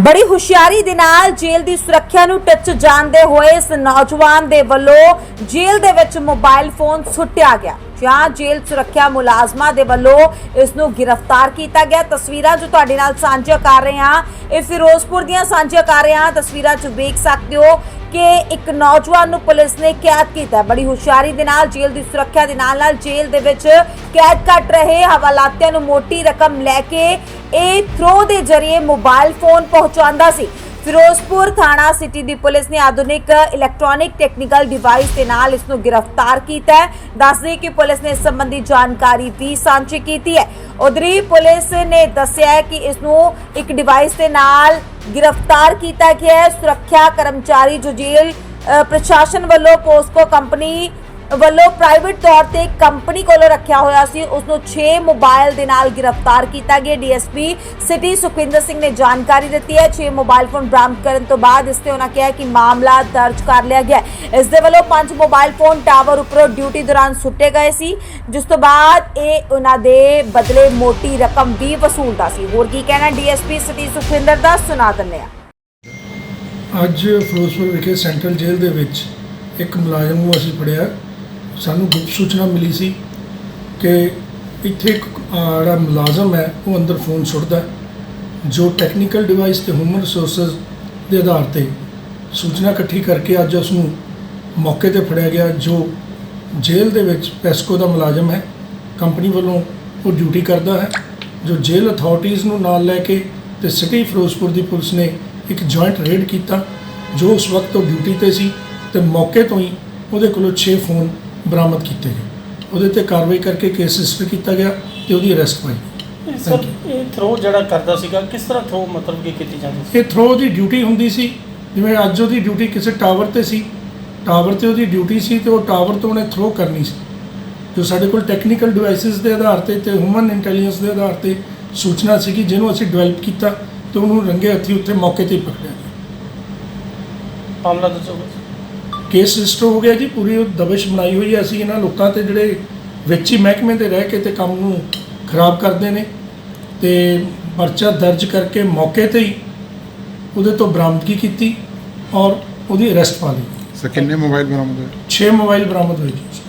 ਬੜੀ ਹੁਸ਼ਿਆਰੀ ਦੇ ਨਾਲ ਜੇਲ੍ਹ ਦੀ ਸੁਰੱਖਿਆ ਨੂੰ ਟੱਚ ਜਾਣਦੇ ਹੋਏ ਇਸ ਨੌਜਵਾਨ ਦੇ ਵੱਲੋਂ ਜੇਲ੍ਹ ਦੇ ਵਿੱਚ ਮੋਬਾਈਲ ਫੋਨ ਸੁੱਟਿਆ ਗਿਆ। ਜਾਂ ਜੇਲ੍ਹ ਸੁਰੱਖਿਆ ਮੁਲਾਜ਼ਮਾਂ ਦੇ ਵੱਲੋਂ ਇਸ ਨੂੰ ਗ੍ਰਿਫਤਾਰ ਕੀਤਾ ਗਿਆ। ਤਸਵੀਰਾਂ ਜੋ ਤੁਹਾਡੇ ਨਾਲ ਸਾਂਝਾ ਕਰ ਰਹੇ ਹਾਂ, ਇਹ ਫਿਰੋਜ਼ਪੁਰ ਦੀਆਂ ਸਾਂਝਾ ਕਰ ਰਹੇ ਹਾਂ। ਤਸਵੀਰਾਂ 'ਚ ਵੇਖ ਸਕਦੇ ਹੋ ਕਿ ਇੱਕ ਨੌਜਵਾਨ ਨੂੰ ਪੁਲਿਸ ਨੇ ਕੈਦ ਕੀਤਾ। ਬੜੀ ਹੁਸ਼ਿਆਰੀ ਦੇ ਨਾਲ ਜੇਲ੍ਹ ਦੀ ਸੁਰੱਖਿਆ ਦੇ ਨਾਲ ਨਾਲ ਜੇਲ੍ਹ ਦੇ ਵਿੱਚ ਕੈਦ ਕੱਟ ਰਹੇ। ਹਵਾਲਾਤਿਆਂ ਨੂੰ ਮੋਟੀ ਰਕਮ ਲੈ ਕੇ ਇਹ ਥਰੋ ਦੇ ਜ਼ਰੀਏ ਮੋਬਾਈਲ ਫੋਨ ਪਹੁੰਚਾਉਂਦਾ ਸੀ। ਫਿਰੋਜ਼ਪੁਰ ਥਾਣਾ ਸਿਟੀ ਦੀ ਪੁਲਿਸ ਨੇ ਆਧੁਨਿਕ ਇਲੈਕਟ੍ਰੋਨਿਕ ਟੈਕਨੀਕਲ ਡਿਵਾਈਸ ਦੇ ਨਾਲ ਇਸ ਨੂੰ ਗ੍ਰਿਫਤਾਰ ਕੀਤਾ ਹੈ। ਦੱਸਦੇ ਕਿ ਪੁਲਿਸ ਨੇ ਇਸ ਸੰਬੰਧੀ ਜਾਣਕਾਰੀ ਵੀ ਸਾਂਝੀ ਕੀਤੀ ਹੈ। ਉਧਰੀ ਪੁਲਿਸ ਨੇ ਦੱਸਿਆ ਕਿ ਇਸ ਨੂੰ ਇੱਕ ਡਿਵਾਈਸ ਦੇ ਨਾਲ ਗ੍ਰਿਫਤਾਰ ਕੀਤਾ ਗਿਆ ਹੈ। ਸੁਰੱਖਿਆ ਕਰਮਚਾਰੀ ਜੋ ਜੇਲ੍ਹ ਪ੍ਰਸ਼ਾਸਨ ਵੱਲੋਂ ਪੋਸਕੋ ਕੰਪਨੀ ਵੱਲੋਂ ਪ੍ਰਾਈਵੇਟ ਤੌਰ ਤੇ ਕੰਪਨੀ ਕੋਲੋਂ ਰੱਖਿਆ ਹੋਇਆ ਸੀ। ਉਸ ਨੂੰ 6 ਮੋਬਾਈਲ ਦੇ ਨਾਲ ਗ੍ਰਿਫਤਾਰ ਕੀਤਾ ਗਿਆ। ਡੀਐਸਪੀ ਸਿਟੀ ਸੁਖਵਿੰਦਰ ਸਿੰਘ ਨੇ ਜਾਣਕਾਰੀ ਦਿੱਤੀ ਹੈ। 6 ਮੋਬਾਈਲ ਫੋਨ ਬਰਾਮਦ ਕਰਨ ਤੋਂ ਬਾਅਦ ਇਸ ਤੇ ਉਹਨਾਂ ਕਿਹਾ ਕਿ ਮਾਮਲਾ ਦਰਜ ਕਰ ਲਿਆ ਗਿਆ ਇਸ ਦੇ ਵੱਲੋਂ ਪੰਜ ਮੋਬਾਈਲ ਫੋਨ ਟਾਵਰ ਉੱਪਰੋਂ ਡਿਊਟੀ ਦੌਰਾਨ ਸੁੱਟੇ ਗਏ ਸੀ। ਜਿਸ ਤੋਂ ਬਾਅਦ ਇਹ ਉਹਨਾਂ ਦੇ ਬਦਲੇ ਮੋਟੀ ਰਕਮ ਵੀ ਵਸੂਲਦਾ ਸੀ। ਹੋਰ ਕੀ ਕਹਿਣਾ ਡੀਐਸਪੀ ਸਿਟੀ ਸੁਖਵਿੰਦਰ ਦਾ ਸੁਣਾ ਦਿੰਦੇ ਹਾਂ। ਅੱਜ ਫਿਰੋਜ਼ਪੁਰ ਵਿਖੇ ਸੈਂਟਰਲ ਜੇਲ੍ਹ ਦੇ ਵਿੱਚ ਇੱਕ ਮੁਲਾਜ਼ਮ ਨੂੰ ਅਸੀਂ ਫੜਿਆ। ਸਾਨੂੰ ਗੁਪਤ ਸੂਚਨਾ ਮਿਲੀ ਸੀ ਕਿ ਇੱਥੇ ਇੱਕ ਜਿਹੜਾ ਮੁਲਾਜ਼ਮ ਹੈ, ਉਹ ਅੰਦਰ ਫੋਨ ਸੁੱਟਦਾ ਜੋ ਟੈਕਨੀਕਲ ਡਿਵਾਈਸ ਤੇ ਹਿਊਮਨ ਰਿਸੋਰਸਸ ਦੇ ਆਧਾਰ ਤੇ ਸੂਚਨਾ ਇਕੱਠੀ ਕਰਕੇ ਅੱਜ ਉਸ ਨੂੰ ਮੌਕੇ ਤੇ ਫੜਿਆ ਗਿਆ, ਜੋ ਜੇਲ੍ਹ ਦੇ ਵਿੱਚ ਪੈਸਕੋ ਦਾ ਮੁਲਾਜ਼ਮ ਹੈ ਕੰਪਨੀ ਵੱਲੋਂ ਉਹ ਡਿਊਟੀ ਕਰਦਾ ਹੈ, ਜੋ ਜੇਲ੍ਹ ਅਥਾਰਟੀਆਂ ਨੂੰ ਨਾਲ ਲੈ ਕੇ ਤੇ ਸਿਟੀ ਫਿਰੋਜ਼ਪੁਰ ਦੀ ਪੁਲਿਸ ਨੇ ਇੱਕ ਜੁਆਇੰਟ ਰੇਡ ਕੀਤਾ, ਜੋ ਉਸ ਵਕਤ ਉਹ ਡਿਊਟੀ ਤੇ ਸੀ ਤੇ ਮੌਕੇ ਤੋਂ ਹੀ ਉਹਦੇ ਕੋਲੋਂ 6 ਫੋਨ ਬਰਾਮਦ ਕੀਤੇ ਗਏ। ਉਹਦੇ ਤੇ ਕਾਰਵਾਈ ਕਰਕੇ ਕੇਸ ਰਜਿਸਟਰ ਕੀਤਾ ਗਿਆ ਤੇ ਉਹਦੀ ਅਰੈਸਟ ਪਾਈ ਸਰ ਇਹ ਥਰੋ ਜਿਹੜਾ ਕਰਦਾ ਸੀਗਾ ਕਿਸ ਤਰ੍ਹਾਂ ਥਰੋ ਮਤਲਬ ਕਿ ਕੀਤੀ ਜਾਂਦੀ ਸੀ? ਇਹ ਥਰੋ ਦੀ ਡਿਊਟੀ ਹੁੰਦੀ ਸੀ ਜਿਵੇਂ ਅੱਜ ਉਹਦੀ ਡਿਊਟੀ ਕਿਸੇ ਟਾਵਰ ਤੇ ਸੀ। ਟਾਵਰ ਤੇ ਉਹਦੀ ਡਿਊਟੀ ਸੀ ਤੇ ਉਹ ਟਾਵਰ ਤੋਂ ਉਹਨੇ ਥਰੋ ਕਰਨੀ ਸੀ। ਜੋ ਸਾਡੇ ਕੋਲ ਟੈਕਨੀਕਲ ਡਿਵਾਈਸਸ ਦੇ ਆਧਾਰ ਤੇ ਤੇ ਹਿਊਮਨ ਇੰਟੈਲੀਜੈਂਸ ਦੇ ਆਧਾਰ ਤੇ ਸੂਚਨਾ ਸੀਗੀ ਜਿਹਨੂੰ ਅਸੀਂ ਡਿਵੈਲਪ ਕੀਤਾ ਤੇ ਉਹਨੂੰ ਰੰਗੇ ਹੱਥੀ ਉੱਥੇ ਮੌਕੇ ਤੇ ਪਕੜਿਆ ਗਿਆ। ਮਾਮਲਾ ਦੱਸੋ। ਕੇਸ ਰਜਿਸਟਰ ਹੋ ਗਿਆ ਜੀ ਪੂਰੀ ਉਹ ਦਬਿਸ਼ ਬਣਾਈ ਹੋਈ ਹੈ। ਅਸੀਂ ਇਹਨਾਂ ਲੋਕਾਂ ਤੇ ਜਿਹੜੇ ਵਿੱਚ ਹੀ ਮਹਿਕਮੇ ਤੇ ਰਹਿ ਕੇ ਤੇ ਕੰਮ ਨੂੰ ਖਰਾਬ ਕਰਦੇ ਨੇ ਤੇ ਪਰਚਾ ਦਰਜ ਕਰਕੇ ਮੌਕੇ ਤੇ ਹੀ ਉਹਦੇ ਤੋਂ ਬਰਾਮਦਗੀ ਕੀਤੀ ਔਰ ਉਹਦੀ ਅਰੈਸਟ ਪਾ ਲਈ। ਸਰ ਕਿੰਨੇ ਮੋਬਾਈਲ ਬਰਾਮਦ ਹੋਏ? 6 ਮੋਬਾਈਲ ਬਰਾਮਦ ਹੋਏ ਜੀ।